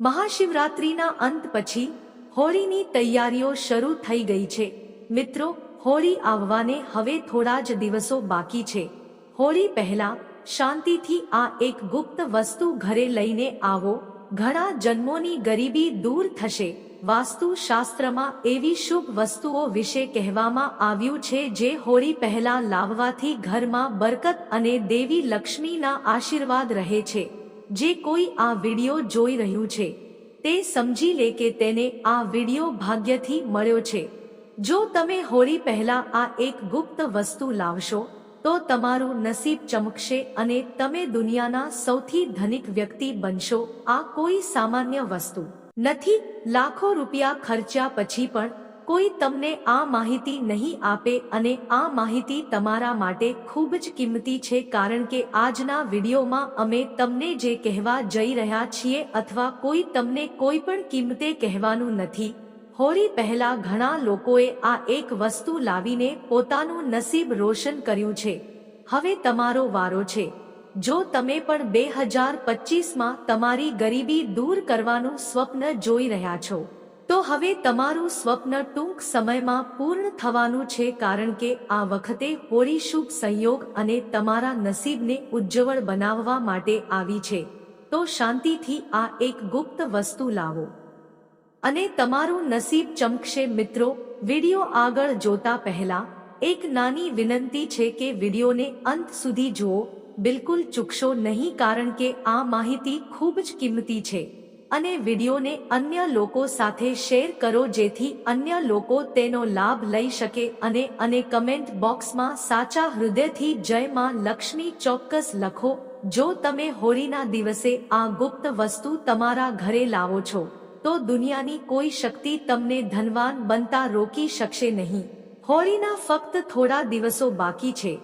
મહાશિવરાત્રિના અંત પછી હોળીની તૈયારીઓ શરૂ થઈ ગઈ છે. મિત્રો, હોળી આવવાને હવે થોડા જ દિવસો બાકી છે. હોળી પહેલા શાંતિથી આ એક ગુપ્ત વસ્તુ ઘરે લઈને આવો. ઘણા જન્મોની ગરીબી દૂર થશે. વાસ્તુશાસ્ત્રમાં એવી શુભ વસ્તુઓ વિશે કહેવામાં આવ્યું છે જે હોળી પહેલા લાવવાથી ઘરમાં બરકત અને દેવી લક્ષ્મીના આશીર્વાદ રહે છે. જે કોઈ આ વિડિયો જોઈ રહ્યું છે, તે સમજી લે કે તેને આ વિડિયો ભાગ્યથી મળ્યો છે. જો તમે હોળી પહેલા આ એક ગુપ્ત વસ્તુ લાવશો, તો તમારું નસીબ ચમકશે અને તમે દુનિયાના સૌથી ધનિક વ્યક્તિ બનશો. આ કોઈ સામાન્ય વસ્તુ નથી. લાખો રૂપિયા ખર્ચ્યા પછી પણ કોઈ તમને આ માહિતી નહીં આપે અને આ માહિતી તમારા માટે ખૂબ જ કિંમતી છે કારણ કે આજના વિડીયોમાં અમે તમને જે કહેવા જઈ રહ્યા છીએ અથવા કોઈ તમને કોઈ પણ કિંમતે કહેવાનું નથી. હોળી પહેલા ઘણા લોકોએ આ એક વસ્તુ લાવીને પોતાનું નસીબ રોશન કર્યું છે. હવે તમારો વારો છે. જો તમે પણ બે હજાર પચીસમાં તમારી ગરીબી દૂર કરવાનું સ્વપ્ન જોઈ રહ્યા છો તો હવે તમારું સ્વપ્ન ટૂંક સમયમાં પૂર્ણ થવાનું છે કારણ કે આ વખતે હોળી શુભ સંયોગ અને તમારા નસીબને ઉજ્જવળ બનાવવા માટે આવી છે. તો શાંતિથી આ એક ગુપ્ત વસ્તુ લાવો. અને તમારું નસીબ ચમકશે મિત્રો, વીડિયો આગળ જોતા પહેલા, એક નાની વિનંતી છે કે વિડીયોને અંત સુધી જુઓ, બિલકુલ ચૂકશો નહીં કારણ કે આ માહિતી ખૂબ જ કિંમતી છે. અને વિડીયોને અન્ય લોકો સાથે શેર કરો જેથી અન્ય લોકો તેનો લાભ લઈ શકે અને અને કમેન્ટ બોક્સમાં સાચા હૃદયથી જય માં લક્ષ્મી ચોક્કસ લખો. જો તમે હોળીના દિવસે આ ગુપ્ત વસ્તુ તમારા ઘરે લાવો છો, તો દુનિયાની કોઈ શક્તિ તમને ધનવાન બનતા રોકી શકશે નહીં. હોળીના ફક્ત થોડા દિવસો બાકી છે.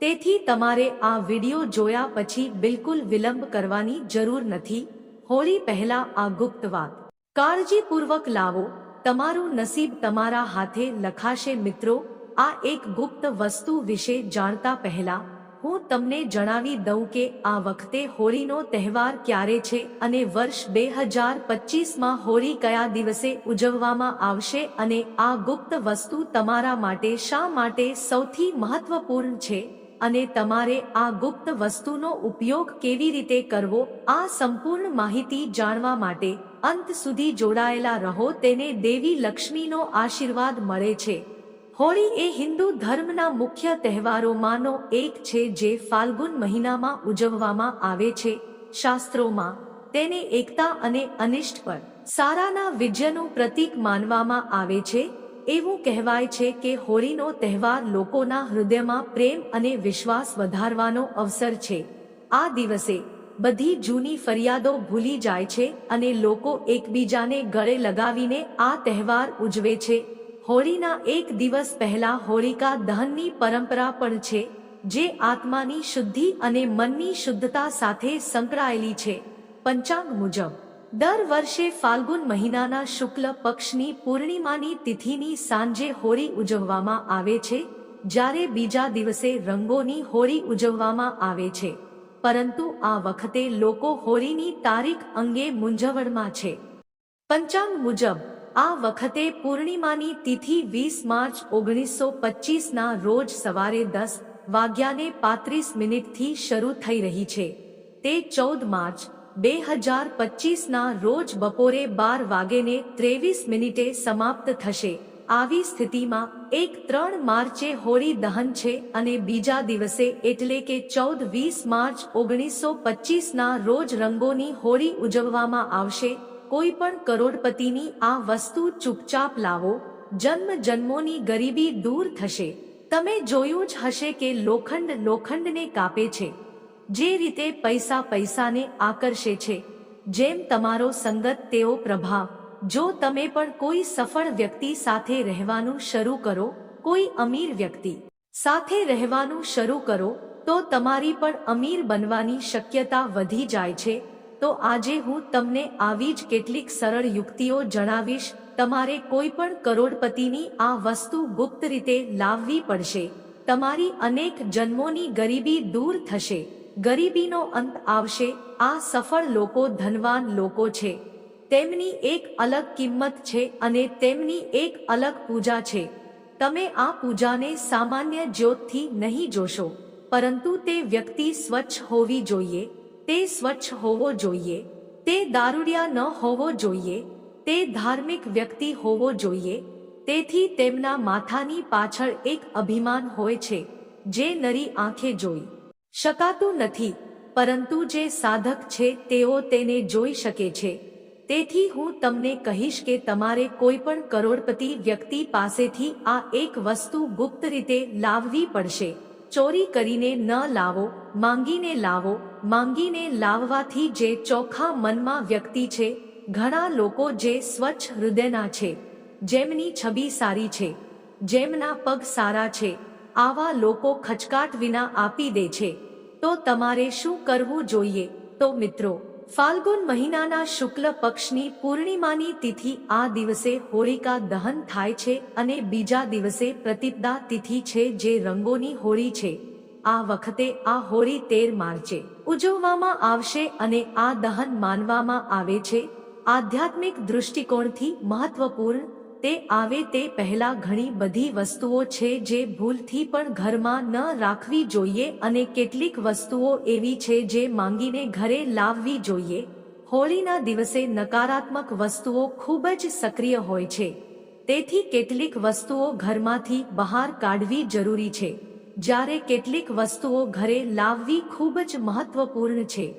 તેથી તમારે આ વિડિયો જોયા પછી બિલકુલ વિલંબ કરવાની જરૂર નથી. હોળી પહેલા આ ગુપ્ત વાત. કાળજીપૂર્વક લાવો, તમારું નસીબ તમારા હાથે લખાશે મિત્રો, આ એક ગુપ્ત વસ્તુ વિશે જાણતા પહેલા, હું તમને જણાવી દઉં કે આ વખતે હોળીનો તહેવાર ક્યારે છે અને વર્ષ બે હજાર પચીસમાં હોળી કયા દિવસે ઉજવવામાં આવશે અને આ ગુપ્ત વસ્તુ તમારા માટે શા માટે સૌથી મહત્વપૂર્ણ છે? અને તમારે આ ગુપ્ત વસ્તુનો ઉપયોગ કેવી રીતે કરવો, આ સંપૂર્ણ માહિતી જાણવા માટે અંત સુધી જોડાયેલા રહો, તેને દેવી લક્ષ્મીનો આશીર્વાદ મળે છે. હોળી એ હિન્દુ ધર્મના મુખ્ય તહેવારોમાંનો એક છે જે ફાલ્ગુન મહિનામાં ઉજવવામાં આવે છે. શાસ્ત્રોમાં, તેને એકતા અને અનિષ્ટ પર સારાના વિજયનું પ્રતીક માનવામાં આવે છે. એવું કહેવાય છે કે હોળીનો તહેવાર લોકોના હૃદયમાં પ્રેમ અને વિશ્વાસ વધારવાનો અવસર છે. આ દિવસે બધી જૂની ફરિયાદો ભૂલી જાય છે અને લોકો એકબીજાને ગળે લગાવીને આ તહેવાર ઉજવે છે. હોળીના એક દિવસ પહેલા હોળિકા દહનની પરંપરા પણ છે, જે આત્માની શુદ્ધિ અને મનની શુદ્ધતા સાથે સંકળાયેલી છે. પંચાંગ મુજબ દર વર્ષે ફાલ્ગુન મહિનાના શુક્લ પક્ષની પૂર્ણિમાની તિથિની સાંજે હોળી ઉજવવામાં આવે છે, જ્યારે બીજા દિવસે રંગોની હોળી ઉજવવામાં આવે છે. પરંતુ આ વખતે લોકો હોળીની તારીખ અંગે મૂંઝવણમાં છે. પંચાંગ મુજબ, આ વખતે પૂર્ણિમાની તિથિ વીસ માર્ચ ઓગણીસો પચીસના રોજ સવારે દસ વાગ્યાને પાંત્રીસ મિનિટથી શરૂ થઈ રહી છે. તે ચૌદ માર્ચ બે હજાર પચીસના રોજ બપોરે બાર વાગેને ત્રેવીસ મિનિટે સમાપ્ત થશે. આવી સ્થિતિમાં એક ત્રણ માર્ચે હોળી દહન છે અને બીજા દિવસે એટલે કે ચૌદ વીસ માર્ચ ઓગણીસો પચીસના રોજ રંગોની હોળી ઉજવવામાં આવશે. કોઈ પણ કરોડપતિની આ વસ્તુ ચૂપચાપ લાવો. જન્મ જન્મોની ગરીબી દૂર થશે. તમે જોયું જ હશે કે લોખંડ લોખંડને કાપે છે. જે રીતે પૈસા પૈસાને આકર્ષે છે, જેમ તમારો સંગત તેઓ પ્રભાવ. જો તમે પણ કોઈ સફળ વ્યક્તિ સાથે રહેવાનું શરૂ કરો, કોઈ અમીર વ્યક્તિ સાથે રહેવાનું શરૂ કરો, તો તમારી પણ અમીર બનવાની શક્યતા વધી જાય છે. તો આજે હું તમને આવી જ કેટલીક સરળ યુક્તિઓ જણાવીશ, તમારે કોઈ પણ કરોડપતિની આ વસ્તુ ગુપ્ત રીતે લાવવી પડશે. તમારી અનેક જન્મોની ગરીબી દૂર થશે. ગરીબીનો અંત આવશે, આ સફળ લોકો ધનવાન લોકો છે. તેમની એક અલગ કિંમત છે અને તેમની એક અલગ પૂજા છે. તમે આ પૂજાને સામાન્ય જ્યોતથી નહીં જોશો, પરંતુ તે વ્યક્તિ સ્વચ્છ હોવી જોઈએ, તે સ્વચ્છ હોવો જોઈએ, તે દારૂડિયા ન હોવો જોઈએ, તે ધાર્મિક વ્યક્તિ હોવો જોઈએ, તેથી તેમના માથાની પાછળ એક અભિમાન હોય છે, જે નરી આંખે જોઈ. શકાતું નથી, પરંતુ જે સાધક છે તેઓ તેને જોઈ શકે છે. તેથી હું તમને કહીશ કે તમારે કોઈ પણ કરોડપતિ વ્યક્તિ પાસેથી આ એક વસ્તુ ગુપ્ત રીતે લાવવી પડશે. ચોરી કરીને ન લાવો, માંગીને લાવો, માંગીને લાવવાથી જે ચોખ્ખા મનમાં વ્યક્તિ છે, ઘણા લોકો જે સ્વચ્છ હૃદયના છે, જેમની છબી સારી છે, જેમના પગ સારા છે આવા લોકો ખચકાટ વિના આપી દે છે. તો તમારે શું કરવું જોઈએ? તો મિત્રો, ફાલ્ગુન મહિનાના શુક્લ પક્ષની પૂર્ણિમાની તિથિ આ દિવસે હોળિકા દહન થાય છે અને બીજા દિવસે પ્રતિપદા તિથિ છે જે રંગોની હોળી છે. આ વખતે આ હોળી તેર માર્ચે ઉજવવામાં આવશે અને આ દહન માનવામાં આવે છે. આધ્યાત્મિક દૃષ્ટિકોણથી મહત્વપૂર્ણ તે આવે તે પહેલા ઘણી બધી વસ્તુઓ છે જે ભૂલથી પણ ઘરમાં ન રાખવી જોઈએ અને કેટલીક વસ્તુઓ એવી છે જે માંગીને ઘરે લાવવી જોઈએ. હોળીના દિવસે નકારાત્મક વસ્તુઓ ખૂબ જ સક્રિય હોય છે. તેથી કેટલીક વસ્તુઓ ઘરમાંથી બહાર કાઢવી જરૂરી છે. જ્યારે કેટલીક વસ્તુઓ ઘરે લાવવી ખૂબ જ મહત્વપૂર્ણ છે.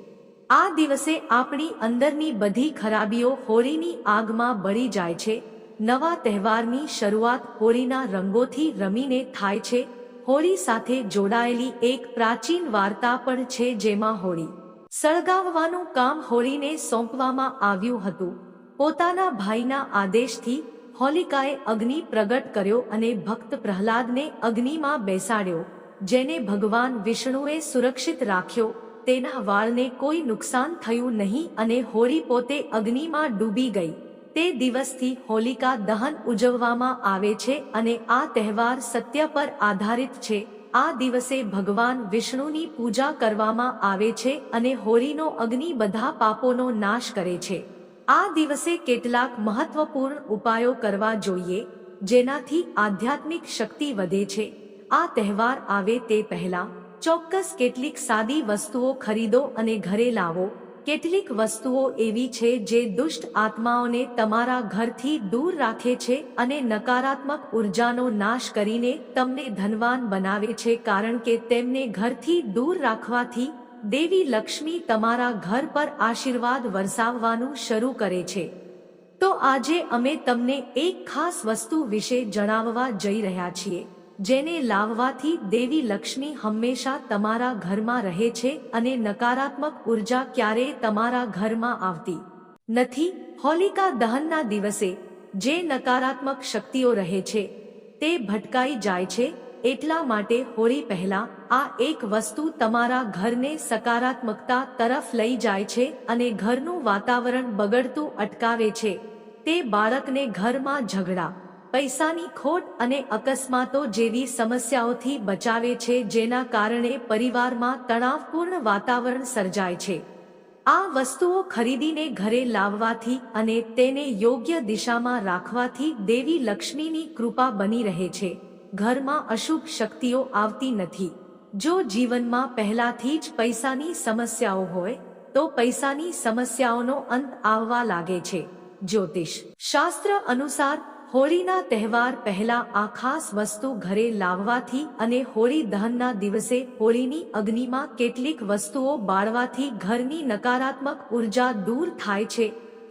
આ દિવસે આપણી અંદરની બધી ખરાબીઓ હોળીની આગમાં બળી જાય છે. નવા તહેવારની શરૂઆત હોળીના રંગોથી રમીને થાય છે. હોળી સાથે જોડાયેલી એક પ્રાચીન વાર્તા પણ છે જેમાં હોળી સળગાવવાનું કામ હોળીને સોંપવામાં આવ્યું હતું. પોતાના ભાઈના આદેશથી હોલિકાએ અગ્નિ પ્રગટ કર્યો અને ભક્ત પ્રહલાદને અગ્નિમાં બેસાડ્યો, જેને ભગવાન વિષ્ણુએ સુરક્ષિત રાખ્યો. તેના વાળને કોઈ નુકસાન થયું નહીં અને હોળી પોતે અગ્નિમાં ડૂબી ગઈ. તે દિવસથી હોલિકા દહન ઉજવવામાં આવે છે અને આ તહેવાર સત્ય પર આધારિત છે. આ દિવસે ભગવાન વિષ્ણુની પૂજા કરવામાં આવે છે અને હોળીનો અગ્નિ બધા પાપોનો નાશ કરે છે. આ દિવસે કેટલાક મહત્વપૂર્ણ ઉપાયો કરવા જોઈએ, જેનાથી આધ્યાત્મિક શક્તિ વધે છે. આ તહેવાર આવે તે પહેલા ચોક્કસ કેટલીક સાદી વસ્તુઓ ખરીદો અને ઘરે લાવો કેટલીક વસ્તુઓ એવી છે જે દુષ્ટ આત્માઓને તમારા ઘરથી દૂર રાખે છે અને નકારાત્મક ઉર્જાનો નાશ કરીને તમને ધનવાન બનાવે છે કારણ કે તેમને ઘરથી દૂર રાખવાથી દેવી લક્ષ્મી તમારા ઘર પર આશીર્વાદ વરસાવવાનું શરૂ કરે છે. તો આજે અમે તમને એક ખાસ વસ્તુ વિશે જણાવવા જઈ રહ્યા છીએ. જેને લાવવાથી દેવી લક્ષ્મી હંમેશા તમારા ઘરમાં રહે છે અને નકારાત્મક ઊર્જા ક્યારેય તમારા ઘરમાં આવતી નથી. હોલિકા દહનના દિવસે જે નકારાત્મક શક્તિઓ રહે છે, તે ભટકાઈ જાય છે. એટલા માટે હોળી પહેલા આ એક વસ્તુ તમારા ઘરને સકારાત્મકતા તરફ લઈ જાય છે અને ઘરનું વાતાવરણ બગડતું અટકાવે છે. તે બાળકને ઘરમાં ઝઘડા પૈસાની ખોટ અને અકસ્માતો જેવી સમસ્યાઓથી બચાવે છે, જેના કારણે પરિવારમાં તણાવપૂર્ણ વાતાવરણ સર્જાય છે. આ વસ્તુઓ ખરીદીને ઘરે લાવવાથી અને તેને યોગ્ય દિશામાં રાખવાથી દેવી લક્ષ્મીની કૃપા બની રહે છે. ઘરમાં અશુભ શક્તિઓ આવતી નથી. જો જીવનમાં પહેલાથી જ પૈસાની સમસ્યાઓ હોય, તો પૈસાની સમસ્યાઓનો અંત આવવા લાગે છે. જ્યોતિષ શાસ્ત્ર અનુસાર હોળીના તહેવાર પહેલા આ ખાસ વસ્તુ ઘરે લાવવાથી અને હોળી દહનના દિવસે હોળીની અગ્નિમાં કેટલીક વસ્તુઓ બાળવાથી ઘરની નકારાત્મક ઊર્જા દૂર થાય છે.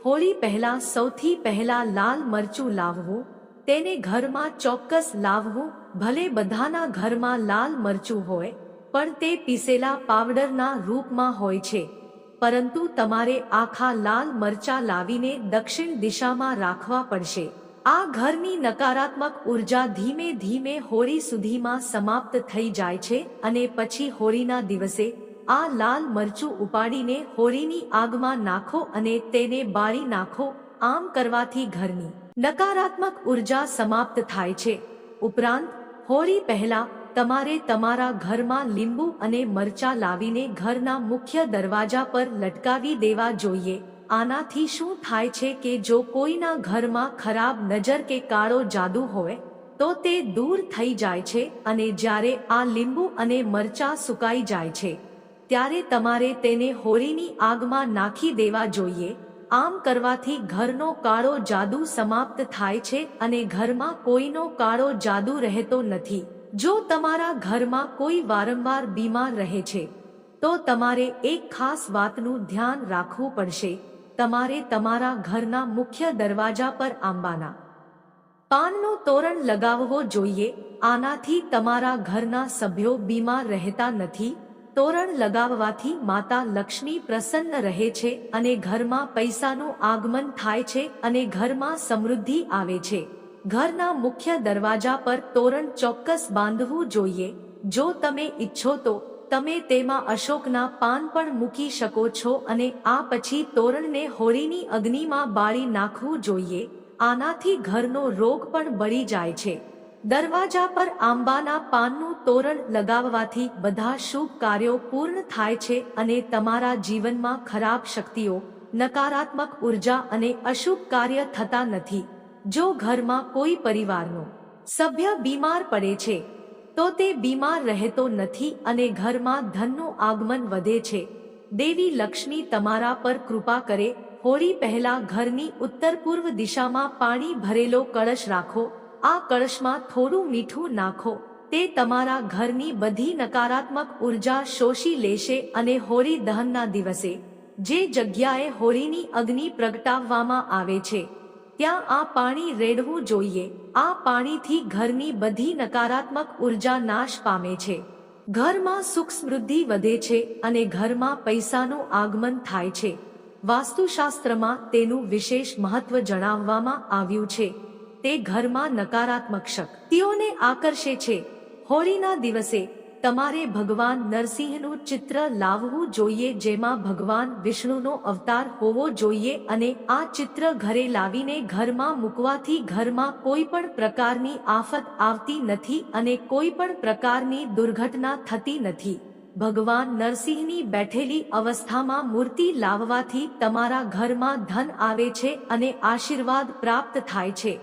હોળી પહેલા સૌથી પહેલા લાલ મરચું લાવવું, તેને ઘરમાં ચોક્કસ લાવવું, ભલે બધાના ઘરમાં લાલ મરચું હોય, પણ તે પીસેલા પાવડરના રૂપમાં હોય છે. પરંતુ તમારે આખા લાલ મરચા લાવીને દક્ષિણ દિશામાં રાખવા પડશે. આ ઘરની નકારાત્મક ઊર્જા ધીમે ધીમે હોળી સુધીમાં સમાપ્ત થઈ જાય છે અને પછી હોળીના દિવસે આ લાલ મરચું ઉપાડીને હોળીની આગમાં નાખો અને તેને બાળી નાખો આમ કરવાથી ઘરની નકારાત્મક ઊર્જા સમાપ્ત થાય છે. ઉપરાંત, હોળી પહેલા તમારે તમારા ઘરમાં લીંબુ અને મરચા લાવીને ઘરના મુખ્ય દરવાજા પર લટકાવી દેવા જોઈએ. આનાથી શું થાય છે કે જો કોઈના ઘરમાં ખરાબ નજર કે કાળો જાદુ હોય, તો તે દૂર થઈ જાય છે અને જ્યારે આ લીંબુ અને મરચા સુકાઈ જાય છે, ત્યારે તમારે તેને હોળીની આગમાં નાખી દેવા જોઈએ. આમ કરવાથી ઘરનો કાળો જાદુ સમાપ્ત થાય છે અને ઘરમાં કોઈનો કાળો જાદુ રહેતો નથી. જો તમારા ઘરમાં કોઈ વારંવાર બીમાર રહે છે, તો તમારે એક ખાસ વાતનું ધ્યાન રાખવું પડશે. તમારે તમારા ઘરના મુખ્ય દરવાજા પર આંબાના પાનનો તોરણ લગાવવો જોઈએ. આનાથી તમારા ઘરના સભ્યો બીમાર રહેતા નથી. તોરણ લગાવવાથી માતા લક્ષ્મી પ્રસન્ન રહે છે અને ઘરમાં પૈસાનું આગમન થાય છે અને ઘરમાં સમૃદ્ધિ આવે છે. ઘરના મુખ્ય દરવાજા પર તોરણ ચોક્કસ બાંધવું જોઈએ. જો તમે ઈચ્છો તો તમે તેમાં અશોકના પાન પણ મૂકી શકો છો અને આ પછી તોરણને હોળીની અગ્નિમાં બાળી નાખવું જોઈએ. આનાથી ઘરનો રોગ પણ બળી જાય છે. દરવાજા પર આંબાના પાનનું તોરણ લગાવવાથી બધા શુભ કાર્યો પૂર્ણ થાય છે અને તમારા જીવનમાં ખરાબ શક્તિઓ, નકારાત્મક ઊર્જા અને અશુભ કાર્ય થતા નથી. જો ઘરમાં કોઈ પરિવારનો સભ્ય બીમાર પડે છે તો તે બીમાર રહેતો નથી અને ઘરમાં ધનનું આગમન વધે છે. દેવી લક્ષ્મી તમારા પર કૃપા કરે, હોળી પહેલા ઘરની ઉત્તર પૂર્વ દિશામાં પાણી ભરેલો કળશ રાખો, આ કળશમાં થોડું મીઠું નાખો, તે તમારા ઘરની બધી નકારાત્મક ઊર્જા શોષી લેશે અને હોળી દહનના દિવસે, જે જગ્યાએ હોળીની અગ્નિ પ્રગટાવવામાં આવે છે. ત્યાં આ પાણી રેડવું જોઈએ. આ પાણીથી ઘરની બધી નકારાત્મક ઊર્જા નાશ પામે છે. ઘરમાં સુખ સમૃદ્ધિ વધે છે અને ઘરમાં પૈસાનું આગમન થાય છે. વાસ્તુશાસ્ત્રમાં તેનું વિશેષ મહત્વ જણાવવામાં આવ્યું છે. તે ઘરમાં નકારાત્મક શક્તિઓને આકર્ષે છે. હોળીના દિવસે તમારે ભગવાન નરસિંહનું ચિત્ર લાવવું જોઈએ જેમાં ભગવાન વિષ્ણુનો અવતાર હોવો જોઈએ અને આ ચિત્ર ઘરે લાવીને ઘરમાં મૂકવાથી ઘરમાં કોઈ પણ પ્રકારની આફત આવતી નથી અને કોઈ પણ પ્રકારની દુર્ઘટના થતી નથી. ભગવાન નરસિંહની બેઠેલી અવસ્થામાં મૂર્તિ લાવવાથી તમારા ઘરમાં ધન આવે છે અને આશીર્વાદ પ્રાપ્ત થાય છે.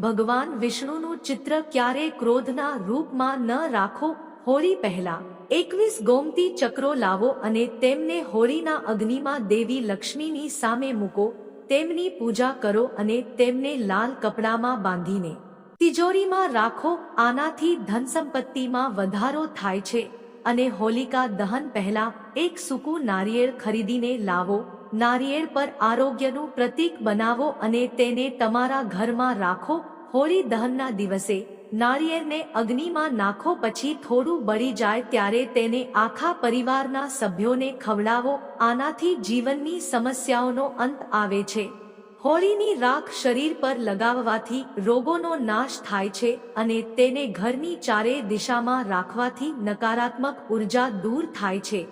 ભગવાન વિષ્ણુનું ચિત્ર ક્યારે ક્રોધના રૂપમાં ન રાખો હોળી પહેલા એકવીસ ગોમતી ચક્રો લાવો અને તેમને હોળીના અગ્નિમાં દેવી લક્ષ્મીની સામે મૂકો, તેમની પૂજા કરો અને તેમને લાલ કપડામાં બાંધીને. તિજોરીમાં રાખો, આનાથી ધન સંપત્તિમાં વધારો થાય છે, અને હોલિકા દહન પહેલા એક સૂકું નારિયેળ ખરીદીને લાવો, નારિયેળ પર આરોગ્યનું પ્રતીક બનાવો અને તેને તમારા ઘરમાં રાખો, હોળી દહનના દિવસે નાળિયેરને અગ્નિમાં નાખો પછી થોડું બળી જાય ત્યારે તેને આખા પરિવારના સભ્યોને ખવડાવો. આનાથી જીવનની સમસ્યાઓનો અંત આવે છે. હોળીની રાખ શરીર પર લગાવવાથી રોગોનો નાશ થાય છે અને તેને ઘરની ચારે દિશામાં રાખવાથી નકારાત્મક ઊર્જા દૂર થાય છે.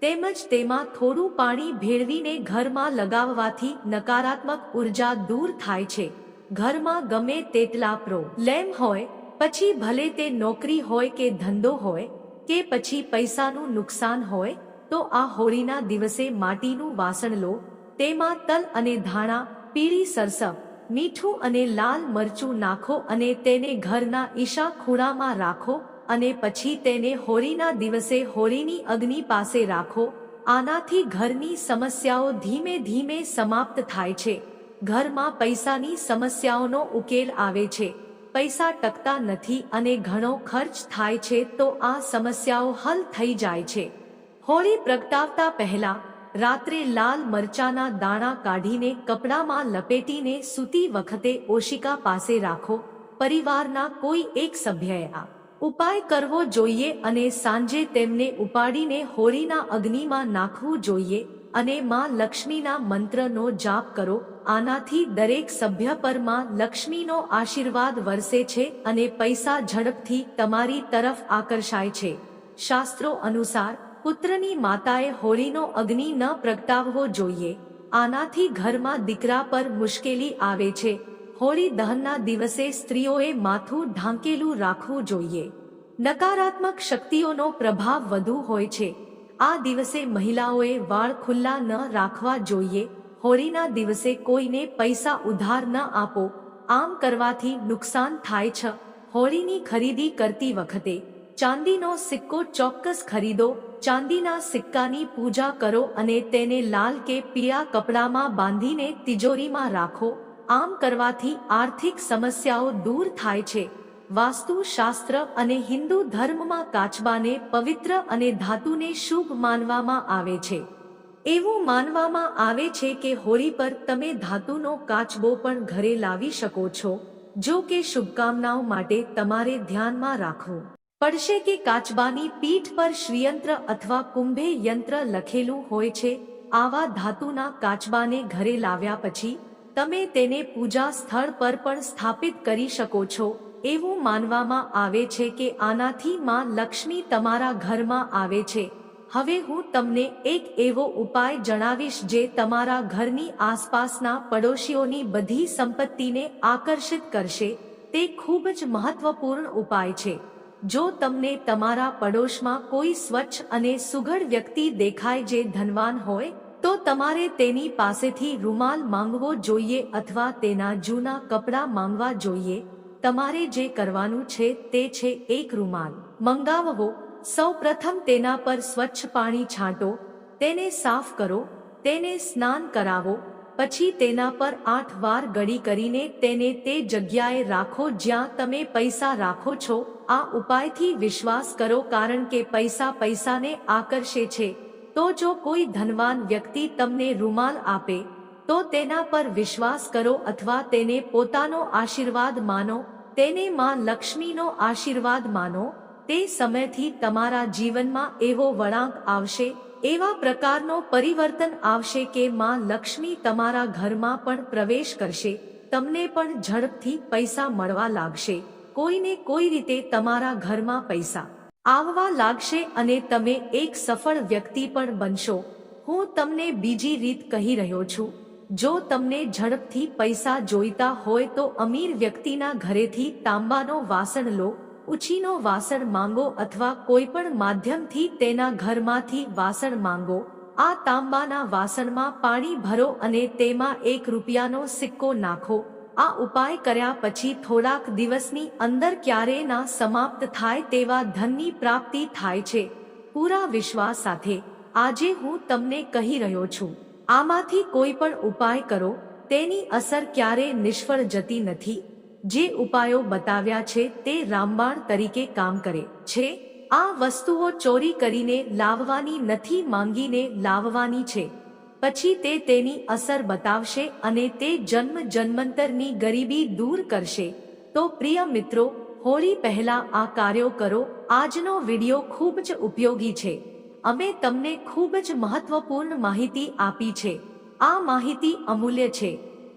તેમજ તેમાં થોડું પાણી ભેળવીને ઘરમાં લગાવવાથી નકારાત્મક ઊર્જા દૂર થાય છે. ઘરમાં ગમે તેટલા પ્રો. લેમ હોય પછી ભલે તે નોકરી હોય કે ધંધો હોય, કે પછી પૈસાનું નુકસાન હોય, તો આ હોળીના દિવસે માટીનું વાસણ લો, તેમાં તલ અને ધાણા, પીળી સરસવ, મીઠું અને લાલ મરચું નાખો અને તેને ઘરના ઈશા ખૂણામાં રાખો અને પછી તેને હોળીના દિવસે હોળીની અગ્નિ પાસે રાખો. આનાથી ઘરની સમસ્યાઓ ધીમે ધીમે સમાપ્ત થાય છે. ઘરમાં પૈસાની સમસ્યાઓનો ઉકેલ આવે છે. પૈસા ટકતા નથી અને ઘણો ખર્ચ થાય છે તો આ સમસ્યાઓ હલ થઈ જાય છે. હોળી પ્રગટાવતા પહેલા, રાત્રે લાલ મરચાના દાણા કાઢીને કપડામાં લપેટીને સૂતી વખતે ઓશિકા પાસે રાખો, પરિવારના કોઈ એક સભ્યએ આ ઉપાય કરવો જોઈએ અને સાંજે તેમને ઉપાડીને હોળીના અગ્નિમાં નાખવું જોઈએ. અને માં લક્ષ્મીના મંત્રનો જાપ કરો. આનાથી દરેક સભ્ય પરમાં લક્ષ્મીનો આશીર્વાદ વરસે છે અને પૈસા ઝડપથી તમારી તરફ આકર્ષાય છે. શાસ્ત્રો અનુસાર, પુત્રની માતાએ હોળીનો અગ્નિ ન પ્રગટાવવો જોઈએ. આનાથી ઘરમાં દીકરા પર મુશ્કેલી આવે છે. હોળી દહનના દિવસે સ્ત્રીઓએ માથું ઢાંકેલું રાખવું જોઈએ. નકારાત્મક શક્તિઓનો પ્રભાવ વધુ હોય છે. આ દિવસે મહિલાઓએ વાળ ખુલ્લા ન રાખવા જોઈએ. હોળીના દિવસે કોઈને પૈસા ઉધાર ન આપો. આમ કરવાથી નુકસાન થાય છે. હોળીની ખરીદી કરતી વખતે ચાંદીનો સિક્કો ચોક્કસ ખરીદો. ચાંદીના સિક્કાની પૂજા કરો અને તેને લાલ કે પીળા કપડામાં બાંધીને તિજોરીમાં રાખો. આમ કરવાથી આર્થિક સમસ્યાઓ દૂર થાય છે. વાસ્તુશાસ્ત્ર અને હિન્દુ ધર્મમાં કાચબાને પવિત્ર અને ધાતુને શુભ માનવામાં આવે છે. એવું માનવામાં આવે છે કે હોળી પર તમે ધાતુનો કાચબો પણ ઘરે લાવી શકો છો, જો કે શુભકામનાઓ માટે તમારે ધ્યાનમાં રાખવું પડશે કે કાચબાની પીઠ પર શ્રીયંત્ર અથવા કુંભે યંત્ર લખેલું હોય છે, આવા ધાતુના કાચબાને ઘરે લાવ્યા પછી, તમે તેને પૂજા સ્થળ પર પણ સ્થાપિત કરી શકો છો એવું માનવામાં આવે છે કે આનાથી માં લક્ષ્મી તમારા ઘરમાં આવે છે. હવે હું તમને એક એવો ઉપાય જણાવીશ જે તમારા ઘરની આસપાસના પડોશીઓની બધી સંપત્તિને આકર્ષિત કરશે. તે ખૂબ જ મહત્વપૂર્ણ ઉપાય છે. જો તમને તમારા પડોશમાં કોઈ સ્વચ્છ અને સુઘડ વ્યક્તિ દેખાય જે ધનવાન હોય, તો તમારે તેની પાસેથી રૂમાલ માંગવો જોઈએ અથવા તેના જૂના કપડાં માંગવા જોઈએ. તમારે જે કરવાનું છે તે છે એક રૂમાલ. મંગાવવો. સૌ પ્રથમ તેના પર સ્વચ્છ પાણી છાંટો. તેને સાફ કરો. તેને સ્નાન કરાવો. પછી તેના પર આઠ વાર ગળી કરીને તેને તે જગ્યાએ રાખો જ્યાં તમે પૈસા રાખો છો. આ ઉપાયથી વિશ્વાસ કરો કારણ કે પૈસા પૈસાને આકર્ષે છે. તો જો કોઈ ધનવાન વ્યક્તિ તમને રૂમાલ આપે તો તેના પર વિશ્વાસ કરો અથવા તેને પોતાનો આશીર્વાદ માનો, તેને માં લક્ષ્મીનો આશીર્વાદ માનો, તે સમયથી તમારા જીવનમાં એવો વળાંક આવશે, એવા પ્રકારનો પરિવર્તન આવશે કે માં લક્ષ્મી તમારા ઘરમાં પણ પ્રવેશ કરશે, તમને પણ ઝડપથી પૈસા મળવા લાગશે, કોઈને કોઈ રીતે તમારા ઘરમાં પૈસા આવવા લાગશે અને તમે એક સફળ વ્યક્તિ પણ બનશો. હું તમને બીજી રીત કહી રહ્યો છું. જો તમને ઝડપથી પૈસા જોઈતા હોય તો અમીર વ્યક્તિના ઘરેથી તાંબાનો વાસણ લો, ઉછીનો વાસણ માંગો અથવા કોઈ પણ માધ્યમથી તેના ઘરમાંથી વાસણ માંગો. આ તાંબાના વાસણમાં પાણી ભરો અને તેમાં એક રૂપિયાનો સિક્કો નાખો. આ ઉપાય કર્યા પછી થોડાક દિવસની અંદર ક્યારેય ના સમાપ્ત થાય તેવા ધનની પ્રાપ્તિ થાય છે. પૂરા વિશ્વાસ સાથે. આજે હું તમને કહી રહ્યો છું. આમાંથી કોઈ પણ ઉપાય કરો, તેની અસર ક્યારેય નિષ્ફળ જતી નથી. જે ઉપાયો બતાવ્યા છે તે રામબાણ તરીકે કામ કરે છે. આ વસ્તુઓ ચોરી કરીને લાવવાની નથી માંગીને લાવવાની છે. પછી તે તેની અસર બતાવશે અને તે જન્મ જન્મંતરની ગરીબી દૂર કરશે. તો પ્રિય મિત્રો, હોળી પહેલા આ કાર્યો કરો. આજનો વિડિયો ખૂબ જ ઉપયોગી છે. અમે તમને ખૂબ જ મહત્વપૂર્ણ માહિતી આપી છે. આ માહિતી અમૂલ્ય છે.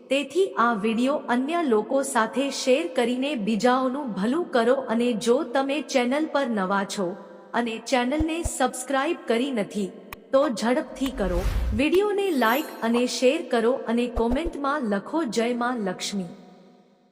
તેથી આ વિડિયો અન્ય લોકો સાથે શેર કરીને બીજાઓનું ભલું કરો અને જો તમે ચેનલ પર નવા છો અને ચેનલને સબસ્ક્રાઇબ કરી નથી, તો ઝડપથી કરો. વિડિયોને લાઈક અને શેર કરો અને કોમેન્ટમાં લખો જય માં લક્ષ્મી.